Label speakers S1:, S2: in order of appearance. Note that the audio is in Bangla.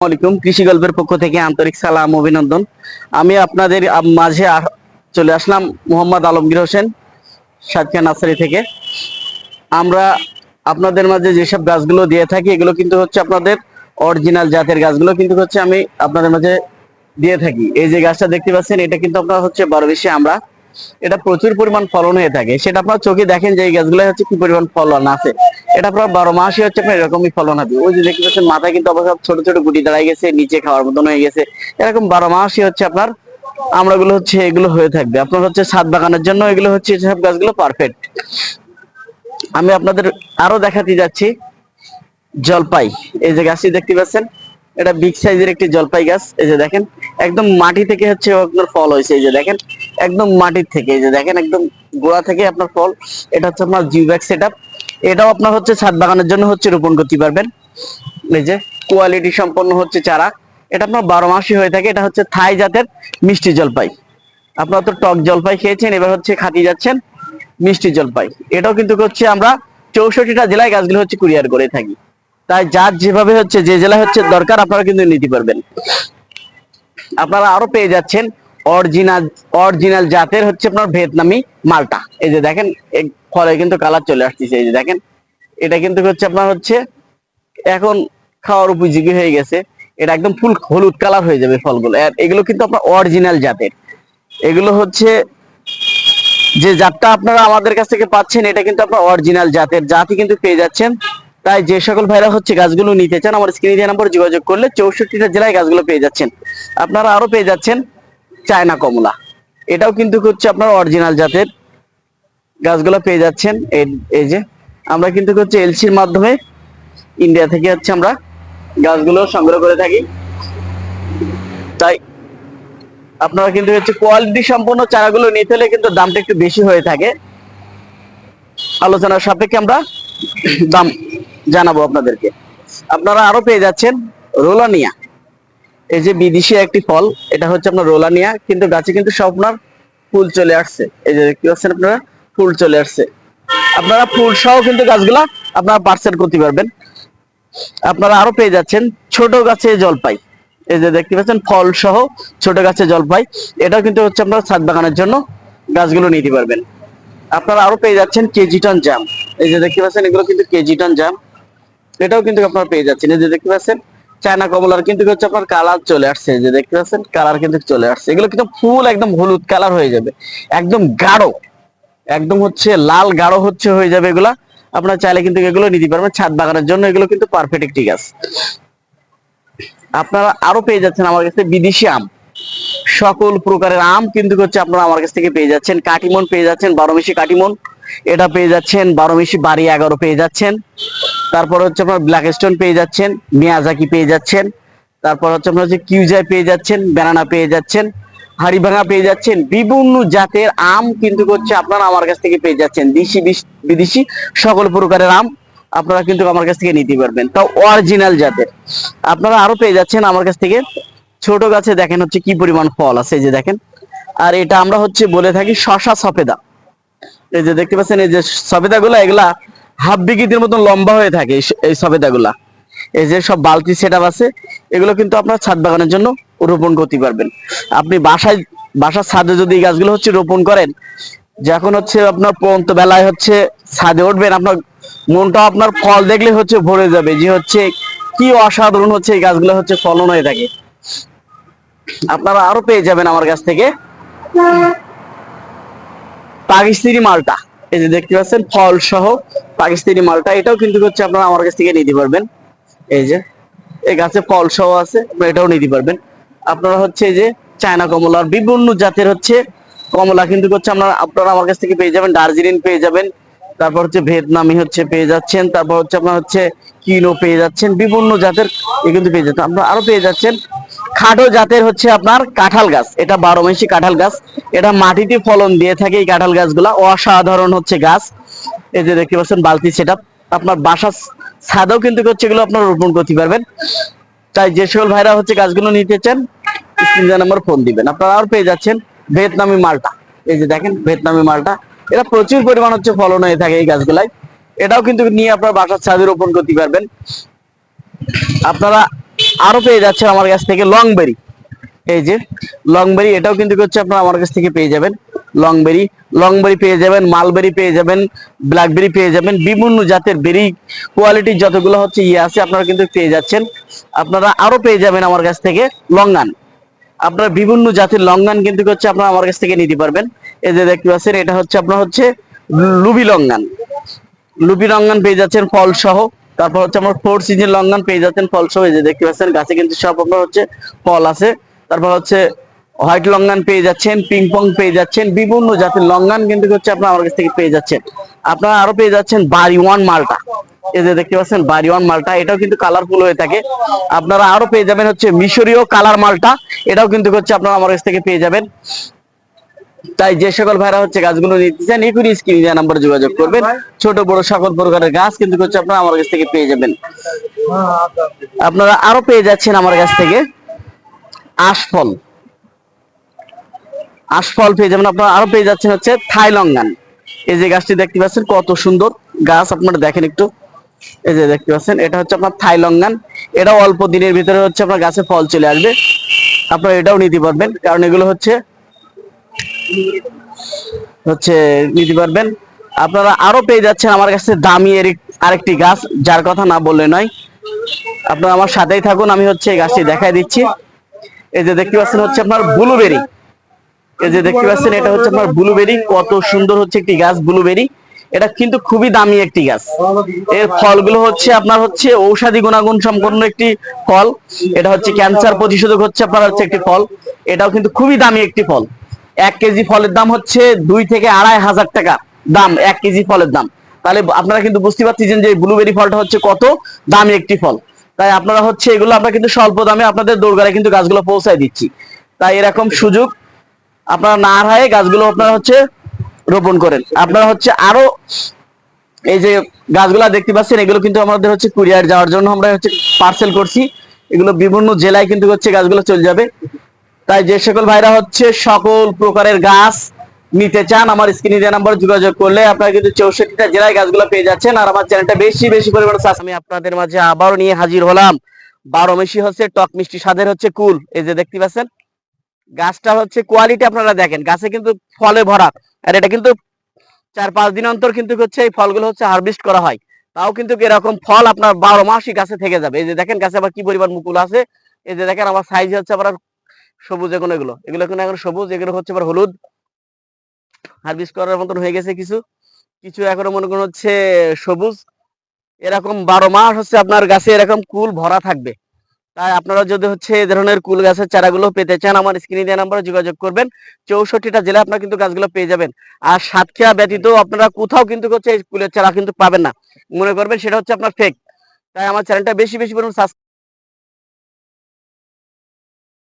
S1: আলাইকুম, কৃষি গল্পের পক্ষ থেকে আন্তরিক সালাম, অভিনন্দন। আমি আপনাদের মাঝে চলে আসলাম মোহাম্মদ আলমগীর হোসেন, সাতক্ষীরা নার্সারি থেকে। আমরা আপনাদের মাঝে যেসব গাছগুলো দিয়ে থাকি, এগুলো কিন্তু হচ্ছে আপনাদের অরিজিনাল জাতের গাছগুলো, কিন্তু হচ্ছে আমি আপনাদের মাঝে দিয়ে থাকি। এই যে গাছটা দেখতে পাচ্ছেন, এটা কিন্তু আপনার হচ্ছে বড় বেশি আমরা এটা প্রচুর পরিমাণ ফলন হয়ে থাকে। সেটা আপনার চোখে দেখেন যে এই গাছগুলো হচ্ছে কি পরিমাণ ফলন আছে। এটা আপনার বারো মাসই হচ্ছে আপনার এরকমই ফলন হবে। ওই যে দেখতে পাচ্ছেন, মাথায় কিন্তু অবশ্য ছোট ছোট গুটি দাঁড়াই গেছে, নিচে খাওয়ার মতন হয়ে গেছে। এরকম বারো মাসই হচ্ছে আপনার, আমরাগুলো হচ্ছে এগুলো হয়ে থাকবে। আপনার হচ্ছে ছাদ বাগানের জন্য এগুলো হচ্ছে সব গাছগুলো পারফেক্ট আমি আপনাদের আরও দেখাতে যাচ্ছি জলপাই। এই যে গাছটি দেখতে পাচ্ছেন এটা বিগ সাইজের একটি জলপাই গাছ। এই যে দেখেন, একদম মাটি থেকে হচ্ছে আপনার ফল হয়েছে। এই যে দেখেন, একদম মাটির থেকে। এই যে দেখেন, একদম গোড়া থেকে আপনার ফল। এটা হচ্ছে আপনার জিউব্যাক সেট এটাও আপনার হচ্ছে ছাদ বাগানের জন্য হচ্ছে রোপণ করতে পারবেন। এই যে কোয়ালিটি সম্পন্ন হচ্ছে চারা। এটা আপনার বারো মাসই হয়ে থাকে। এটা হচ্ছে থাই জাতের মিষ্টি জলপাই। আপনারা তো টক জলপাই খেয়েছেন, এবার হচ্ছে খাতি যাচ্ছেন, মিষ্টি জলপাই। এটাও কিন্তু হচ্ছে আমরা চৌষট্টিটা জেলায় গাছগুলো হচ্ছে কুরিয়ার করে থাকি। তাই যার যেভাবে হচ্ছে, যে জেলায় হচ্ছে দরকার, আপনারা কিন্তু নিতে পারবেন। আপনারা আরও পেয়ে যাচ্ছেন অরিজিনাল অরিজিনাল জাতের হচ্ছে আপনার ভিয়েতনামি মালটা। এই যে দেখেন ফলে কিন্তু কালার চলে আসতেছে, এই যে দেখেন। এটা কিন্তু হচ্ছে আপনার হচ্ছে, এখন খাওয়ার উপযোগী হয়ে গেছে। এটা একদম ফুল হলুদ কালার হয়ে যাবে ফলগুলো। আর এগুলো কিন্তু আপনার অরিজিনাল জাতের। এগুলো হচ্ছে, যে জাতটা আপনারা আমাদের কাছ থেকে পাচ্ছেন, এটা কিন্তু আপনার অরিজিনাল জাতের জাতি কিন্তু পেয়ে যাচ্ছেন। তাই যে সকল ভাইরা হচ্ছে গাছগুলো নিতে চান, আমার স্ক্রিনে দেওয়া নাম্বার যোগাযোগ করলে চৌষট্টিটা জেলায় গাছগুলো পেয়ে যাচ্ছেন। আপনারা আরও পেয়ে যাচ্ছেন চায়না কমলা। এটাও কিন্তু হচ্ছে আপনার অরিজিনাল জাতের গাছগুলো পেয়ে যাচ্ছেন। এই যে, আমরা কিন্তু হচ্ছে এলসির মাধ্যমে ইন্ডিয়া থেকে হচ্ছে আমরা গাছগুলো সংগ্রহ করে থাকি। তাই আপনারা কিন্তু হচ্ছে কোয়ালিটি সম্পন্ন চারাগুলো নিতে হলে কিন্তু দামটা একটু বেশি হয়ে থাকে। আলোচনার সাপেক্ষে আমরা দাম জানাব আপনাদেরকে। আপনারা আরও পেয়ে যাচ্ছেন রোলানিয়া। এই যে বিদেশি একটি ফল, এটা হচ্ছে আপনার রোলানিয়া, কিন্তু গাছে কিন্তু সব আপনার ফুল চলে আসছে। এই যে দেখতে পাচ্ছেন আপনারা, ফুল চলে আসছে। আপনারা ফুল সহ কিন্তু গাছগুলা আপনারা পার্সেল করতে পারবেন। আপনারা আরও পেয়ে যাচ্ছেন ছোট গাছে জলপাই। এই যে দেখতে পাচ্ছেন, ফল সহ ছোট গাছে জলপাই। এটাও কিন্তু হচ্ছে আপনার ছাদ বাগানের জন্য গাছগুলো নিতে পারবেন। আপনারা আরও পেয়ে যাচ্ছেন কেজি টন জাম। এই যে দেখতে পাচ্ছেন, এগুলো কিন্তু কেজি টন জাম। এটাও কিন্তু আপনারা পেয়ে যাচ্ছেন। এই যে দেখতে পাচ্ছেন, চায়না কমলার কিন্তু হচ্ছে আপনার কালার চলে আসছে। যে দেখতে পাচ্ছেন কালার কিন্তু চলে আসছে। এগুলো কিন্তু ফুল একদম হলুদ কালার হয়ে যাবে। একদম গাঢ়, একদম হচ্ছে লাল গাঢ় হচ্ছে হয়ে যাবে এগুলা। আপনারা চাইলে কিন্তু এগুলো নিতে পারবেন। ছাদ বাগানের জন্য এগুলো কিন্তু পারফেক্ট একটি গাছ। আপনারা আরও পেয়ে যাচ্ছেন আমার কাছে বিদেশি আম। সকল প্রকারের আম কিন্তু হচ্ছে আপনারা আমার কাছ থেকে পেয়ে যাচ্ছেন। কাটিমন পেয়ে যাচ্ছেন, বারো মিশি কাটিমন। এটা পেয়ে যাচ্ছেন, বারো মিশি বাড়ি এগারো পেয়ে যাচ্ছেন। তারপর হচ্ছে আপনার ব্ল্যাক স্টোন পেয়ে যাচ্ছেন মিয়াজাকি পেয়ে যাচ্ছেন, তারপর হচ্ছে আপনার হচ্ছে কিউজাই পেয়ে যাচ্ছেন ব্যানানা পেয়ে যাচ্ছেন হাড়িভাঙা পেয়ে যাচ্ছেন, বিভিন্ন জাতের আম কিন্তু হচ্ছে আপনারা আমার কাছ থেকে পেয়ে যাচ্ছেন, দেশি বিদেশি সকল প্রকারের আম আপনারা কিন্তু আমার কাছ থেকে নিতে পারবেন। তাও অরিজিনাল জাতের। আপনারা আরও পেয়ে যাচ্ছেন আমার কাছ থেকে। ছোট গাছে দেখেন হচ্ছে কি পরিমাণ ফল আছে, এই যে দেখেন। আর এটা আমরা হচ্ছে বলে থাকি শশা সফেদা। এই যে দেখতে পাচ্ছেন, এই যে সফেদা গুলা এগুলা হাফ বিঘিতের মতন লম্বা হয়ে থাকে এই স- এই গুলা এই যে সব বালতি সেট আছে, এগুলো কিন্তু আপনার ছাদ বাগানের জন্য রোপণ করতে পারবেন। আপনি বাসায় বাসার ছাদে যদি এই গাছগুলো হচ্ছে রোপণ করেন, যখন হচ্ছে আপনার পন্ত বেলায় হচ্ছে ছাদে উঠবেন, আপনার মনটা আপনার ফল দেখলে হচ্ছে ভরে যাবে যে হচ্ছে কি অসাধারণ হচ্ছে এই গাছগুলো হচ্ছে ফলন হয়ে থাকে। আপনারা আরও পেয়ে যাবেন আমার কাছ থেকে পাকিস্তানি মালটা। এই যে দেখতে পাচ্ছেন ফল সহ পাকিস্তানি মালটা, এটাও কিন্তু হচ্ছে আপনারা আমার কাছ থেকে নিতে পারবেন। এই যে, এই গাছে ফল সহ আছে এটাও নিতে পারবেন। আপনারা হচ্ছে যে, চায়না কমলার বিভিন্ন জাতের হচ্ছে কমলা কিন্তু হচ্ছে আপনারা আপনারা আমার কাছ থেকে পেয়ে যাবেন, দার্জিলিং পেয়ে যাবেন। তারপর হচ্ছে ভিয়েতনামি হচ্ছে পেয়ে যাচ্ছেন, তারপর হচ্ছে আপনার হচ্ছে কিনো পেয়ে যাচ্ছেন, বিভিন্ন জাতের এ কিন্তু পেয়ে যাচ্ছেন। আপনারা আরও পেয়ে যাচ্ছেন খাটো জাতের হচ্ছে আপনার কাঁঠাল গাছ। এটা বারো মাসি কাঁঠাল গাছ। এটা মাটিতে ফলন দিয়ে থাকে এই কাঁঠাল গাছগুলা। অসাধারণ হচ্ছে গাছ। এই যে দেখতে পাচ্ছেন বালতি সেটা আপনার বাসা ছাদেও কিন্তু হচ্ছে এগুলো আপনার রোপণ করতে পারবেন। তাই যে সকল ভাইরা হচ্ছে গাছগুলো নিতে চান, স্ক্রিন নাম্বার ফোন দিবেন। আপনারা আর পেয়ে যাচ্ছেন ভিয়েতনামি মালটা। এই যে দেখেন ভিয়েতনামি মালটা। এটা প্রচুর পরিমাণ হচ্ছে ফলন হয়ে থাকে এই গাছগুলাই এটাও কিন্তু নিয়ে আপনার বাসার ছাদে রোপণ করতে পারবেন। আপনারা আরও পেয়ে যাচ্ছেন আমার কাছ থেকে লংবেরি। এই যে, লংবেরি, এটাও কিন্তু হচ্ছে আপনারা আমার কাছ থেকে পেয়ে যাবেন। লংবেরি লংবেরি পেয়ে যাবেন, মালবেরি পেয়ে যাবেন, ব্ল্যাকবেরি পেয়ে যাবেন, বিভিন্ন জাতের বেরি কোয়ালিটির যতগুলো হচ্ছে ইয়ে আছে আপনারা কিন্তু পেয়ে যাচ্ছেন। আপনারা আরও পেয়ে যাবেন আমার কাছ থেকে লঙ্গান। আপনারা বিভিন্ন জাতের লঙ্গান কিন্তু হচ্ছে আপনারা আমার কাছ থেকে নিতে পারবেন। এই যে দেখতে পাচ্ছেন, এটা হচ্ছে আপনার হচ্ছে লুবি লঙ্গান। লুবি লঙ্গান পেয়ে যাচ্ছেন ফল সহ তারপর হচ্ছে আমার ফোর সিজন লঙ্গান পেয়ে যাচ্ছেন, ফল সহ এই যে দেখতে পাচ্ছেন, গাছে কিন্তু সব আপনার হচ্ছে ফল আছে। তারপর হচ্ছে হোয়াইট লঙ্গান পেয়ে যাচ্ছেন পিং পং পেয়ে যাচ্ছেন, বিভিন্ন জাতের লঙ্গান কিন্তু হচ্ছে আপনারা আমার কাছ থেকে পেয়ে যাচ্ছেন। আপনারা আরও পেয়ে যাচ্ছেন বাড়ি ওয়ান মালটা। এই যে দেখতে পাচ্ছেন বাড়ি ওয়ান মালটা, এটাও কিন্তু কালারফুল হয়ে থাকে। আপনারা আরও পেয়ে যাবেন হচ্ছে মিশরীয় কালার মালটা, এটাও কিন্তু হচ্ছে আপনারা আমার কাছ থেকে পেয়ে যাবেন। তাই যে সকল ভাইরা হচ্ছে গাছগুলো নিতে চান, এখনই স্ক্রিনে দেওয়া নাম্বারে যোগাযোগ করবেন। ছোট, বড় সকল প্রকারের গাছ কিন্তু হচ্ছে আপনারা আমার কাছ থেকে পেয়ে যাবেন। আপনারা আরও পেয়ে যাচ্ছেন আমার কাছ থেকে আশফল। আশফল পেয়ে যাবেন, আপনারা আরও পেয়ে যাচ্ছেন হচ্ছে থাই লঙ্গান। এই যে গাছটি দেখতে পাচ্ছেন, কত সুন্দর গাছ, আপনারা দেখেন একটু। এই যে দেখতে পাচ্ছেন, এটা হচ্ছে আপনার থাই লঙ্গান। এটাও অল্প দিনের ভিতরে হচ্ছে আপনার গাছে ফল চলে আসবে। আপনারা এটাও নিতে পারবেন, কারণ এগুলো হচ্ছে হচ্ছে নিতে পারবেন। আপনারা আরও পেয়ে যাচ্ছেন আমার কাছে দামি আরেকটি গাছ, যার কথা না বললে নয়। আপনারা আমার সাথেই থাকুন, আমি হচ্ছে এই গাছটি দেখাই দিচ্ছি। এই যে দেখতে পাচ্ছেন হচ্ছে আপনার ব্লুবেরি এই যে দেখতে পাচ্ছেন, এটা হচ্ছে আপনার ব্লুবেরি কত সুন্দর হচ্ছে একটি গাছ ব্লুবেরি এটা কিন্তু খুবই দামি একটি গাছ। এর ফলগুলো হচ্ছে আপনার হচ্ছে ঔষধি গুণাগুণ সম্পন্ন একটি ফল। এটা হচ্ছে ক্যান্সার প্রতিষেধক হচ্ছে আপনার হচ্ছে একটি ফল। এটাও কিন্তু খুবই দামি একটি ফল। এক কেজি ফলের দাম হচ্ছে দুই থেকে আড়াই হাজার টাকা। দাম, এক কেজি ফলের দাম। তাহলে আপনারা কিন্তু বুঝতে পারছেন যে ব্লুবেরি ফলটা হচ্ছে কত দামি একটি ফল। তাই আপনারা হচ্ছে এগুলো আমরা কিন্তু স্বল্প দামে আপনাদের দোরগাড়ে কিন্তু গাছগুলো পৌঁছায় দিচ্ছি। তাই এরকম সুযোগ আপনারা না হারায় গাছগুলো আপনারা হচ্ছে রোপণ করেন। আপনারা হচ্ছে আরও এই যে গাছগুলা দেখতে পাচ্ছেন, এগুলো কিন্তু আমাদের হচ্ছে কুরিয়ার যাওয়ার জন্য আমরা হচ্ছে পার্সেল করছি। এগুলো বিভিন্ন জেলায় কিন্তু হচ্ছে গাছগুলো চলে যাবে। তাই যে সকল ভাইরা হচ্ছে, সকল প্রকারের গাছ নিতে চান, আমার স্ক্রিনে দেওয়া নাম্বার যোগাযোগ করলে আপনারা কিন্তু চৌষট্টিটা জেলায় গাছগুলো পেয়ে যাচ্ছেন। আর আমার চ্যানেলটা বেশি বেশি পরিমাণে আমি আপনাদের মাঝে আবারও নিয়ে হাজির হলাম। বারো মিশি হচ্ছে, টক মিষ্টি স্বাদের হচ্ছে কুল। এই যে দেখতে পাচ্ছেন, গাছটা হচ্ছে কোয়ালিটি আপনারা দেখেন। গাছে কিন্তু ফলে ভরা। আর এটা কিন্তু চার পাঁচ দিন অন্তর কিন্তু হচ্ছে এই ফলগুলো হচ্ছে হারভেস্ট করা হয়। তাও কিন্তু এরকম ফল আপনার বারো মাসই গাছে থেকে যাবে। এই যে দেখেন, গাছে আবার কি পরিমাণ মুকুল আছে। এই যে দেখেন, আমার সাইজ হচ্ছে আবার সবুজ এগুলো এগুলো। এগুলো এখন এখন সবুজ, এগুলো হচ্ছে আবার হলুদ। হারভেস্ট করার মতন হয়ে গেছে কিছু। কিছু এখনও মনে করুন হচ্ছে সবুজ। এরকম বারো মাস হচ্ছে আপনার গাছে এরকম কুল ভরা থাকবে। তাই আপনারা যদি হচ্ছে এই ধরনের কুল গাছের চারাগুলো পেতে চান, আমার স্ক্রিনে দেওয়া নাম্বারে যোগাযোগ করবেন। চৌষট্টিটা জেলা আপনারা কিন্তু গাছগুলো পেয়ে যাবেন। আর সাতক্ষীরা ব্যতীত আপনারা কোথাও কিন্তু হচ্ছে এই কুলের চারা কিন্তু পাবেন না। মনে করবেন সেটা হচ্ছে আপনার ফেক তাই আমার চ্যানেলটা বেশি বেশি পরিমাণ সাবস্ক্রাইব